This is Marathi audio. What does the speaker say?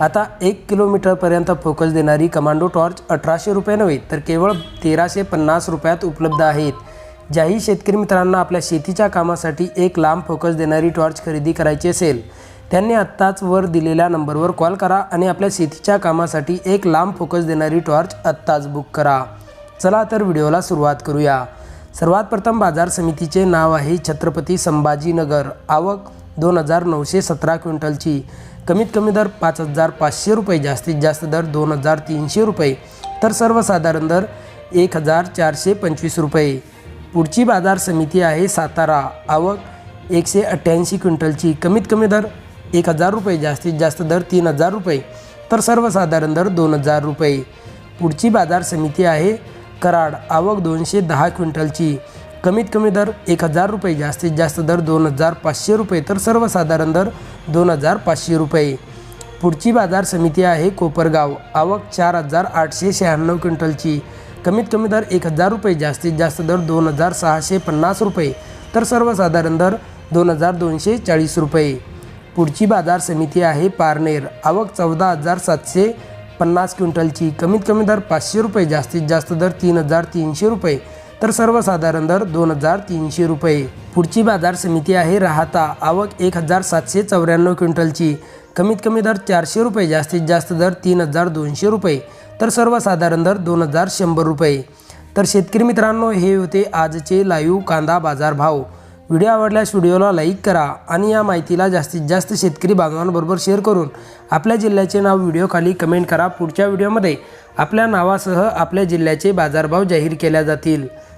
आता एक किलोमीटरपर्यंत फोकस देणारी कमांडो टॉर्च अठराशे रुपये नव्हे तर केवळ तेराशे पन्नास रुपयात उपलब्ध आहेत. ज्याही शेतकरी मित्रांना आपल्या शेतीच्या कामासाठी एक लांब फोकस देणारी टॉर्च खरेदी करायची असेल त्यांनी आत्ताच वर दिलेल्या नंबरवर कॉल करा आणि आपल्या शेतीच्या कामासाठी एक लांब फोकस देणारी टॉर्च आत्ताच बुक करा. चला तर व्हिडिओला सुरुवात करूया. सर्वात प्रथम बाजार समितीचे नाव आहे छत्रपती संभाजीनगर. आवक दोन हजार नऊशे सतरा क्विंटलची. कमीत कमी दर पाच हजार पाचशे रुपये जास्तीत जास्त दर दोन हजार तीनशे रुपये. तर सर्वसाधारण दर एक हजार चारशे पंचवीस रुपये. पुढची बाजार समिती आहे सातारा. आवक एकशे अठ्ठ्याऐंशी क्विंटलची. कमीत कमी दर एक हजार रुपये जास्तीत जास्त दर तीन हजार रुपये. तर सर्वसाधारण दर दोन हजार रुपये. पुढची बाजार समिती आहे कराड. आवक दोनशे दहा क्विंटलची. कमीत कमी दर एक हजार रुपये जास्तीत जास्त दर दोन हजार पाचशे रुपये. तर सर्वसाधारण दर दोन हजार पाचशे रुपये. पुढची बाजार समिती आहे कोपरगाव. आवक चार हजार आठशे शहाण्णव क्विंटलची. कमीत कमी दर एक हजार रुपये जास्तीत जास्त दर दोन हजार सहाशे पन्नास रुपये. तर सर्वसाधारण दर दोन हजार दोनशे चाळीस रुपये. पुढची बाजार समिती आहे पारनेर. आवक चौदा हजार सातशे पन्नास क्विंटलची. कमीत कमी दर पाचशे रुपये जास्तीत जास्त दर तीन हजार तीनशे रुपये. तर सर्वसाधारण दर दोन हजार तीनशे रुपये. पुढची बाजार समिती आहे राहता. आवक एक हजार सातशे चौऱ्याण्णव क्विंटलची. कमीत कमी दर चारशे रुपये जास्तीत जास्त दर तीन हजार दोनशे रुपये. तर सर्वसाधारण दर दोन हजार शंभर रुपये. तर शेतकरी मित्रांनो हे होते आजचे लाईव्ह कांदा बाजार भाव व्हिडिओ आवडल्यास व्हिडिओला लाईक करा आणि या माहितीला जास्तीत जास्त शेतकरी बांधवांबरोबर शेअर करून आपल्या जिल्ह्याचे नाव व्हिडिओखाली कमेंट करा. पुढच्या व्हिडिओमध्ये आपल्या नावासह आपल्या जिल्ह्याचे बाजारभाव जाहीर केल्या जातील.